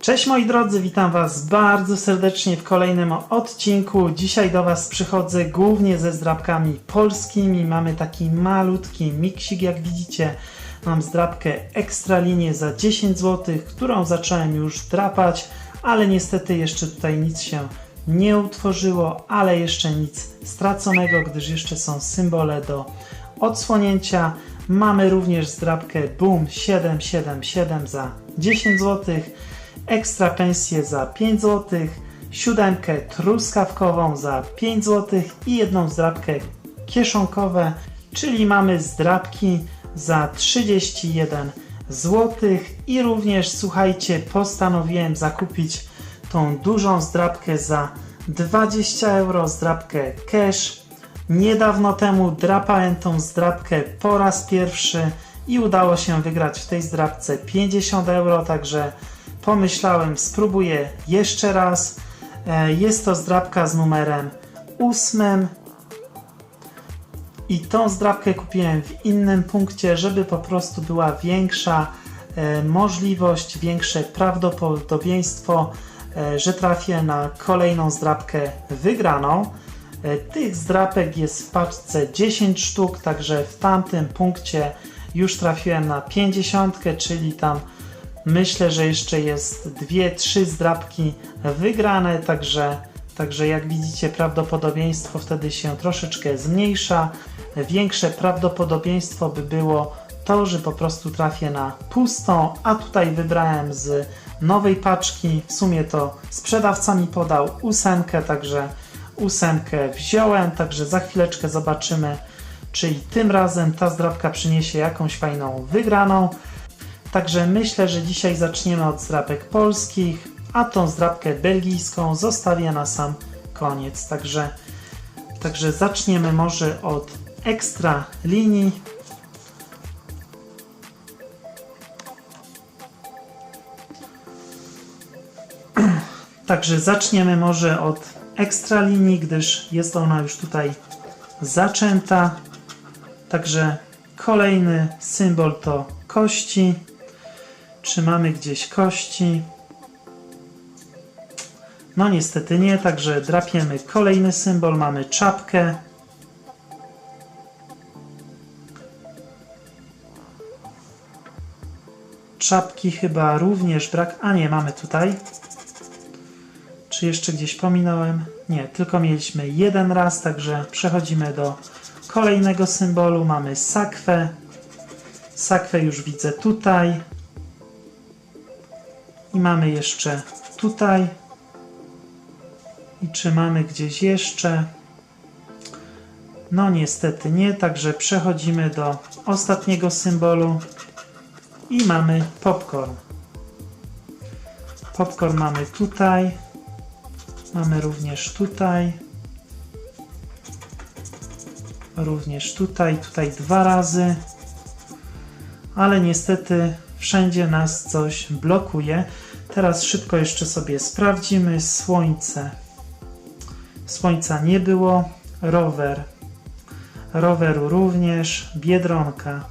Cześć moi drodzy, witam Was bardzo serdecznie w kolejnym odcinku. Dzisiaj do Was przychodzę głównie ze zdrabkami polskimi. Mamy taki malutki miksik, jak widzicie. Mam zdrabkę Ekstralinię za 10 zł, którą zacząłem już drapać, ale niestety jeszcze tutaj nic się nie utworzyło, ale jeszcze nic straconego, gdyż jeszcze są symbole do odsłonięcia. Mamy również zdrabkę Boom 777 za 10 zł, ekstra pensję za 5 zł, siódemkę truskawkową za 5 zł i jedną zdrabkę kieszonkowe, czyli mamy zdrabki za 31 zł i również słuchajcie, postanowiłem zakupić tą dużą zdrabkę za 20 euro, zdrabkę cash. Niedawno temu drapałem tą zdrabkę po raz pierwszy i udało się wygrać w tej zdrabce 50 euro, także pomyślałem, spróbuję jeszcze raz. E, Jest to zdrabka z numerem 8. I tą zdrabkę kupiłem w innym punkcie, żeby po prostu była większa e, możliwość, większe prawdopodobieństwo, e, że trafię na kolejną zdrabkę wygraną. Tych zdrapek jest w paczce 10 sztuk, także w tamtym punkcie już trafiłem na 50, czyli tam myślę, że jeszcze jest 2-3 zdrapki wygrane, także, także jak widzicie prawdopodobieństwo wtedy się troszeczkę zmniejsza. Większe prawdopodobieństwo by było to, że po prostu trafię na pustą, a tutaj wybrałem z nowej paczki. W sumie to sprzedawca mi podał ósemkę, także ósemkę wziąłem, także za chwileczkę zobaczymy, czy tym razem ta zdrabka przyniesie jakąś fajną wygraną. Także myślę, że dzisiaj zaczniemy od zdrabek polskich, a tą zdrabkę belgijską zostawię na sam koniec. Także, także zaczniemy może od ekstra linii. Także zaczniemy może od ekstra linii, gdyż jest ona już tutaj zaczęta. Także kolejny symbol to kości. Czy mamy gdzieś kości? No niestety nie, także drapiemy kolejny symbol. Mamy czapkę. Czapki chyba również brak. A nie, mamy tutaj. Czy jeszcze gdzieś pominąłem? Nie, tylko mieliśmy jeden raz, także przechodzimy do kolejnego symbolu. Mamy sakwę. Sakwę już widzę tutaj. I mamy jeszcze tutaj. I czy mamy gdzieś jeszcze? No niestety nie, także przechodzimy do ostatniego symbolu i mamy popcorn. Popcorn mamy tutaj. Mamy również tutaj. Również tutaj, tutaj dwa razy. Ale niestety wszędzie nas coś blokuje. Teraz szybko jeszcze sobie sprawdzimy. Słońce. Słońca nie było. Rower. Roweru również. Biedronka.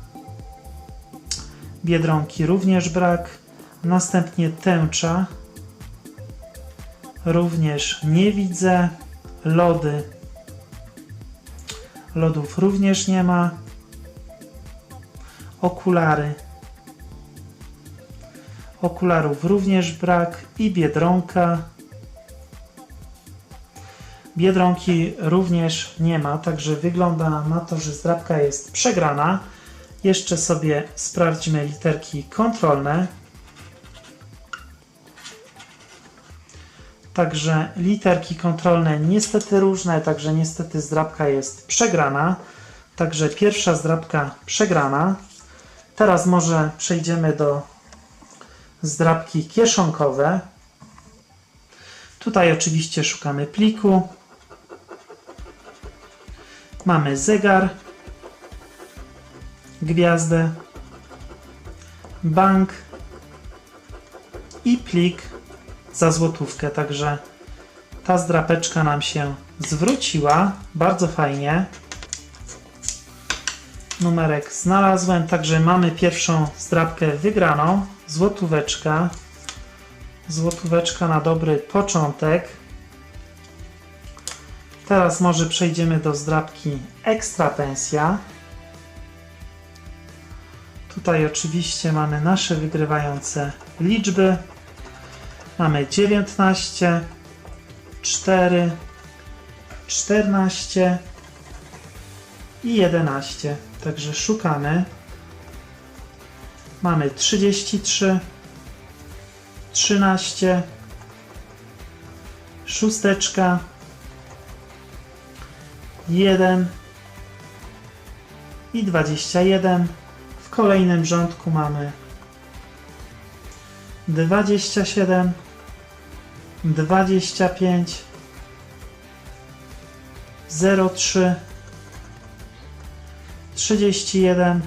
Biedronki również brak. Następnie tęcza. Również nie widzę. Lody. Lodów również nie ma. Okulary. Okularów również brak i biedronka. Biedronki również nie ma, także wygląda na to, że zdrabka jest przegrana. Jeszcze sobie sprawdźmy literki kontrolne. Także literki kontrolne niestety różne, także niestety zdrabka jest przegrana. Także pierwsza zdrabka przegrana. Teraz może przejdziemy do zdrabki kieszonkowe. Tutaj oczywiście szukamy pliku. Mamy zegar, gwiazdę, bank i plik za złotówkę. Także ta zdrapeczka nam się zwróciła. Bardzo fajnie. Numerek znalazłem, także mamy pierwszą zdrabkę wygraną. Złotóweczka. Złotóweczka na dobry początek. Teraz może przejdziemy do zdrabki ekstra pensja. Tutaj oczywiście mamy nasze wygrywające liczby. Mamy 19, 4, 14 i 11. Także szukamy. Mamy 33, 13, szósteczka, 1 i 21. W kolejnym rządku mamy 27, 25, 03, 31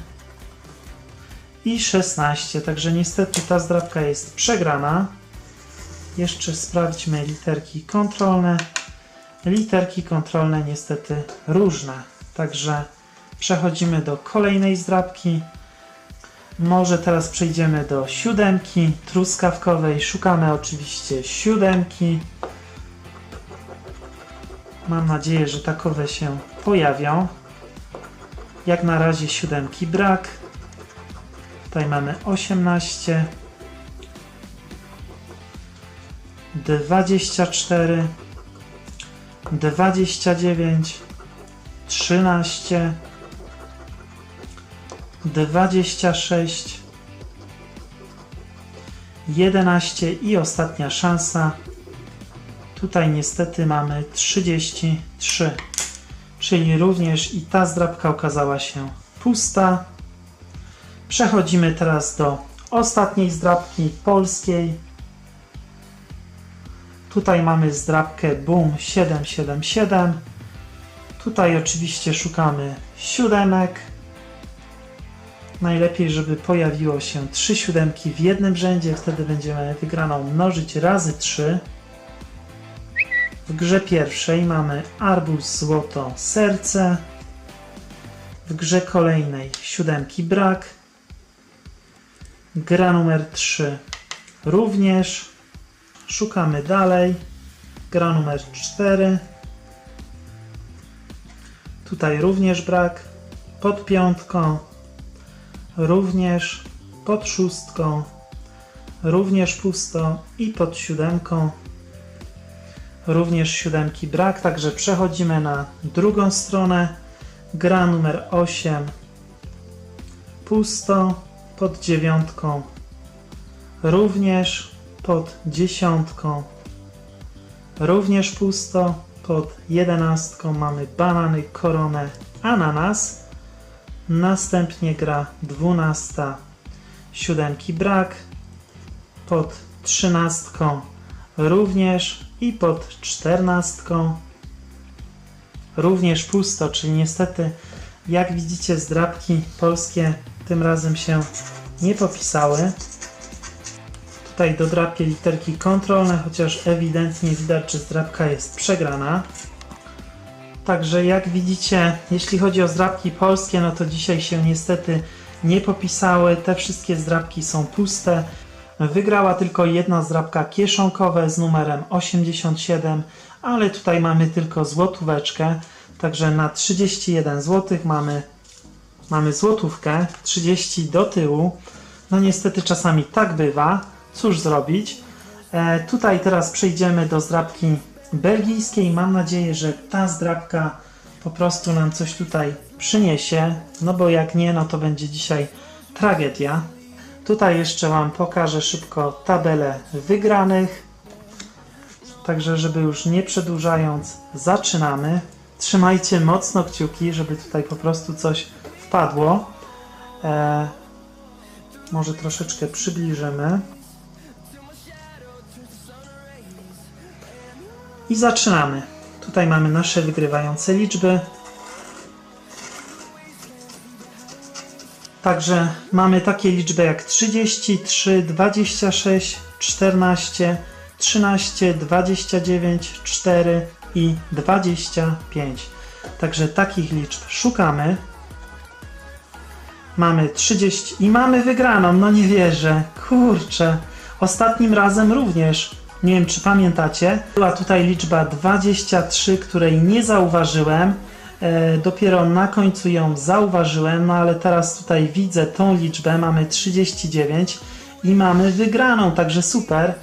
i 16. Także niestety ta zdrabka jest przegrana. Jeszcze sprawdźmy literki kontrolne. Literki kontrolne niestety różne. Także przechodzimy do kolejnej zdrabki. Może teraz przejdziemy do siódemki truskawkowej. Szukamy oczywiście siódemki. Mam nadzieję, że takowe się pojawią. Jak na razie siódemki brak. Tutaj mamy 18, 24, 29, 13, 26, 11 i ostatnia szansa. Tutaj niestety mamy 33, czyli również i ta zdrabka okazała się pusta. Przechodzimy teraz do ostatniej zdrabki polskiej. Tutaj mamy zdrabkę Boom 777. Tutaj oczywiście szukamy siódemek. Najlepiej, żeby pojawiło się trzy siódemki w jednym rzędzie, wtedy będziemy wygraną mnożyć razy 3. W grze pierwszej mamy arbuz, złoto, serce. W grze kolejnej siódemki brak. Gra numer 3 również. Szukamy dalej. Gra numer 4. Tutaj również brak. Pod piątką. Również pod szóstką. Również pusto i pod siódemką. Również siódemki brak, także przechodzimy na drugą stronę. Gra numer 8. Pusto pod dziewiątką. Również pod dziesiątką. Również pusto pod jedenastką mamy banany, koronę, ananas. Następnie gra dwunasta, siódemki brak. Pod trzynastką również i pod czternastką również pusto, czyli niestety jak widzicie zdrabki polskie tym razem się nie popisały. Tutaj dodrapię literki kontrolne, chociaż ewidentnie widać, że zdrabka jest przegrana. Także jak widzicie, jeśli chodzi o zdrabki polskie, no to dzisiaj się niestety nie popisały. Te wszystkie zdrabki są puste. Wygrała tylko jedna zdrabka kieszonkowe z numerem 87, ale tutaj mamy tylko złotóweczkę. Także na 31 zł mamy, mamy złotówkę, 30 do tyłu. No niestety czasami tak bywa. Cóż zrobić? E, tutaj teraz przejdziemy do zdrabki belgijskiej. Mam nadzieję, że ta zdrabka po prostu nam coś tutaj przyniesie. No bo jak nie, no to będzie dzisiaj tragedia. Tutaj jeszcze Wam pokażę szybko tabelę wygranych. Także, żeby już nie przedłużając, zaczynamy. Trzymajcie mocno kciuki, żeby tutaj po prostu coś wpadło. E, może troszeczkę przybliżymy. I zaczynamy. Tutaj mamy nasze wygrywające liczby. Także mamy takie liczby jak 33, 26, 14, 13, 29, 4 i 25. Także takich liczb szukamy. Mamy 30 i mamy wygraną. No nie wierzę. Kurczę. Ostatnim razem również, nie wiem czy pamiętacie, była tutaj liczba 23, której nie zauważyłem. E, dopiero na końcu ją zauważyłem, no ale teraz tutaj widzę tą liczbę, mamy 39 i mamy wygraną, także super.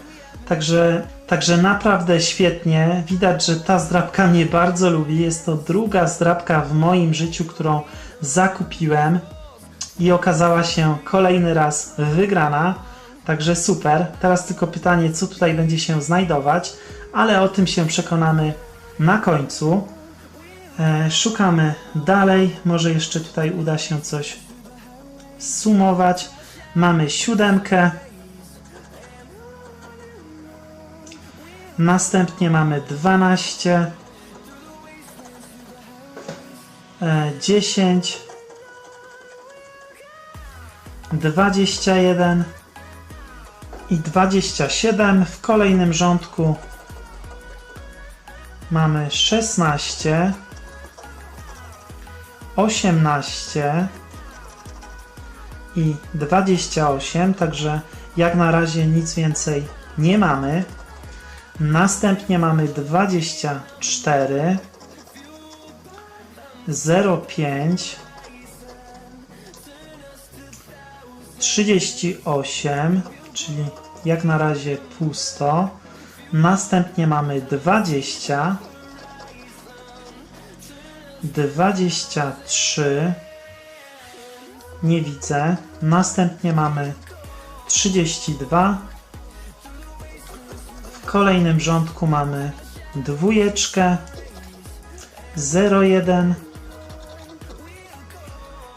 Także, także naprawdę świetnie. Widać, że ta zdrabka mnie bardzo lubi. Jest to druga zdrabka w moim życiu, którą zakupiłem i okazała się kolejny raz wygrana. Także super. Teraz tylko pytanie, co tutaj będzie się znajdować, ale o tym się przekonamy na końcu. E, szukamy dalej. Może jeszcze tutaj uda się coś sumować. Mamy siódemkę. Następnie mamy 12, e, 10, 21 i 27. W kolejnym rządku mamy 16, 18 i 28, także jak na razie nic więcej nie mamy. Następnie mamy 24, 05, 38, czyli jak na razie pusto. Następnie mamy 20, 23, nie widzę. Następnie mamy 32, w kolejnym rządku mamy dwójeczkę, 01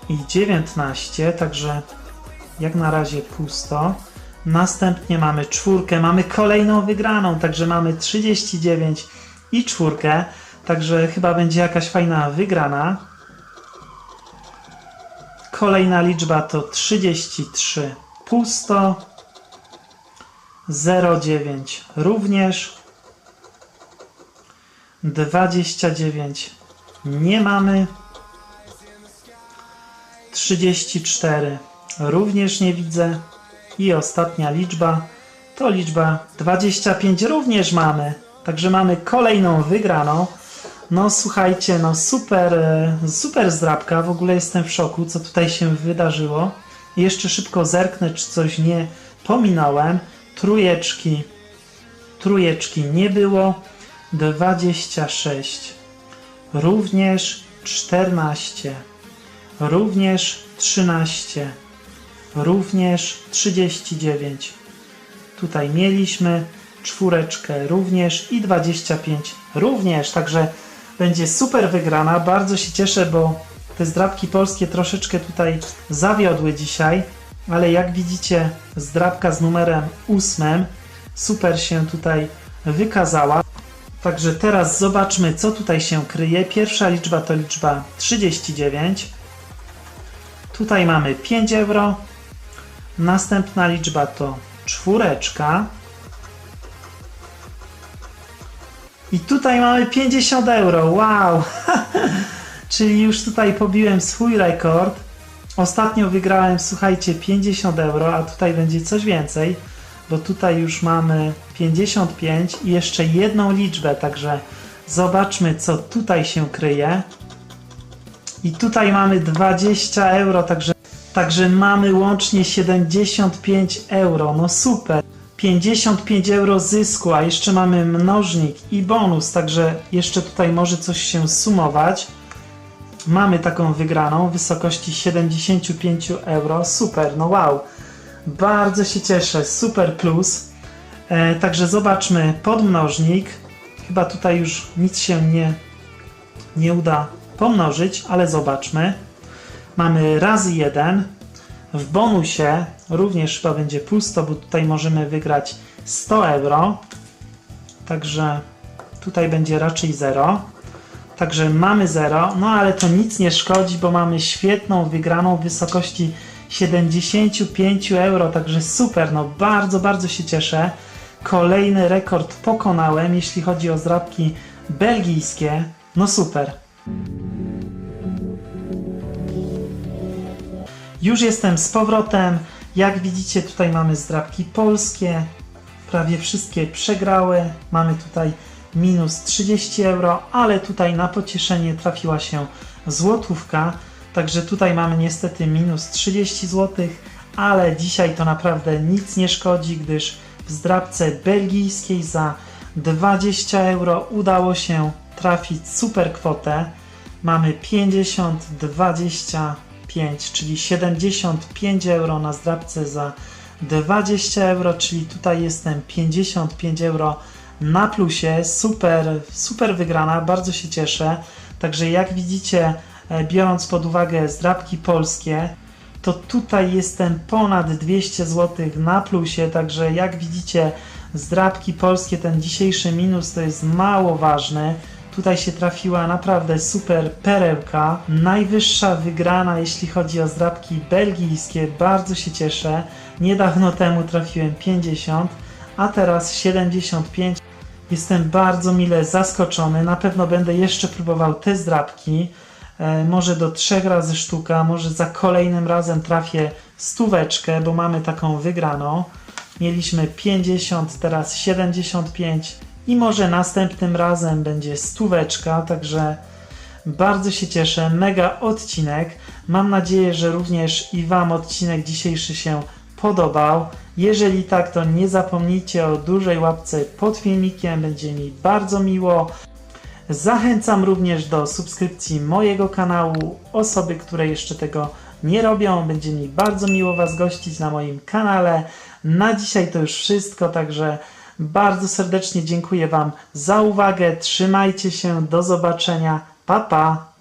i 19, także jak na razie pusto. Następnie mamy czwórkę, mamy kolejną wygraną, także mamy 39 i czwórkę, także chyba będzie jakaś fajna wygrana. Kolejna liczba to 33, pusto. 09 również. 29 nie mamy. 34 również nie widzę. I ostatnia liczba to liczba 25 również mamy. Także mamy kolejną wygraną. No słuchajcie, no super, e, super zdrabka. W ogóle jestem w szoku, co tutaj się wydarzyło. Jeszcze szybko zerknę, czy coś nie pominąłem. Trójeczki, trójeczki nie było. 26, również 14, również 13, również 39. Tutaj mieliśmy czwóreczkę również i 25 również, także będzie super wygrana. Bardzo się cieszę, bo te zdrabki polskie troszeczkę tutaj zawiodły dzisiaj, ale jak widzicie zdrabka z numerem 8 super się tutaj wykazała. Także teraz zobaczmy, co tutaj się kryje. Pierwsza liczba to liczba 39. Tutaj mamy 5 euro. Następna liczba to czwóreczka. I tutaj mamy 50 euro. Wow! Czyli już tutaj pobiłem swój rekord. Ostatnio wygrałem, słuchajcie, 50 euro, a tutaj będzie coś więcej, bo tutaj już mamy 55 i jeszcze jedną liczbę, także zobaczmy, co tutaj się kryje. I tutaj mamy 20 euro, także, także mamy łącznie 75 euro. No super. 55 euro zysku, a jeszcze mamy mnożnik i bonus, także jeszcze tutaj może coś się sumować. Mamy taką wygraną w wysokości 75 euro. Super, no wow. Bardzo się cieszę, super plus. E, także zobaczmy podmnożnik. Chyba tutaj już nic się nie, nie uda pomnożyć, ale zobaczmy. Mamy razy 1. W bonusie również chyba będzie pusto, bo tutaj możemy wygrać 100 euro. Także tutaj będzie raczej 0. Także mamy 0, no ale to nic nie szkodzi, bo mamy świetną wygraną w wysokości 75 euro, także super, no bardzo, bardzo się cieszę. Kolejny rekord pokonałem, jeśli chodzi o zdrabki belgijskie. No super. Już jestem z powrotem. Jak widzicie, tutaj mamy zdrabki polskie, prawie wszystkie przegrałe. Mamy tutaj minus 30 euro, ale tutaj na pocieszenie trafiła się złotówka. Także tutaj mamy niestety minus 30 zł, ale dzisiaj to naprawdę nic nie szkodzi, gdyż w zdrabce belgijskiej za 20 euro udało się trafić super kwotę. Mamy 50, 25, czyli 75 euro na zdrabce za 20 euro, czyli tutaj jestem 55 euro na plusie. Super, super wygrana, bardzo się cieszę. Także jak widzicie, e, biorąc pod uwagę zdrabki polskie, to tutaj jestem ponad 200 zł na plusie, także jak widzicie, zdrabki polskie, ten dzisiejszy minus to jest mało ważny. Tutaj się trafiła naprawdę super perełka. Najwyższa wygrana, jeśli chodzi o zdrabki belgijskie. Bardzo się cieszę. Niedawno temu trafiłem 50, a teraz 75. Jestem bardzo mile zaskoczony. Na pewno będę jeszcze próbował te zdrabki. E, może do trzech razy sztuka, może za kolejnym razem trafię stóweczkę, bo mamy taką wygraną. Mieliśmy 50, teraz 75 i może następnym razem będzie stóweczka, także bardzo się cieszę. Mega odcinek. Mam nadzieję, że również i Wam odcinek dzisiejszy się podobał. Jeżeli tak, to nie zapomnijcie o dużej łapce pod filmikiem, będzie mi bardzo miło. Zachęcam również do subskrypcji mojego kanału. Osoby, które jeszcze tego nie robią, będzie mi bardzo miło Was gościć na moim kanale. Na dzisiaj to już wszystko, także bardzo serdecznie dziękuję Wam za uwagę. Trzymajcie się, do zobaczenia. Pa pa!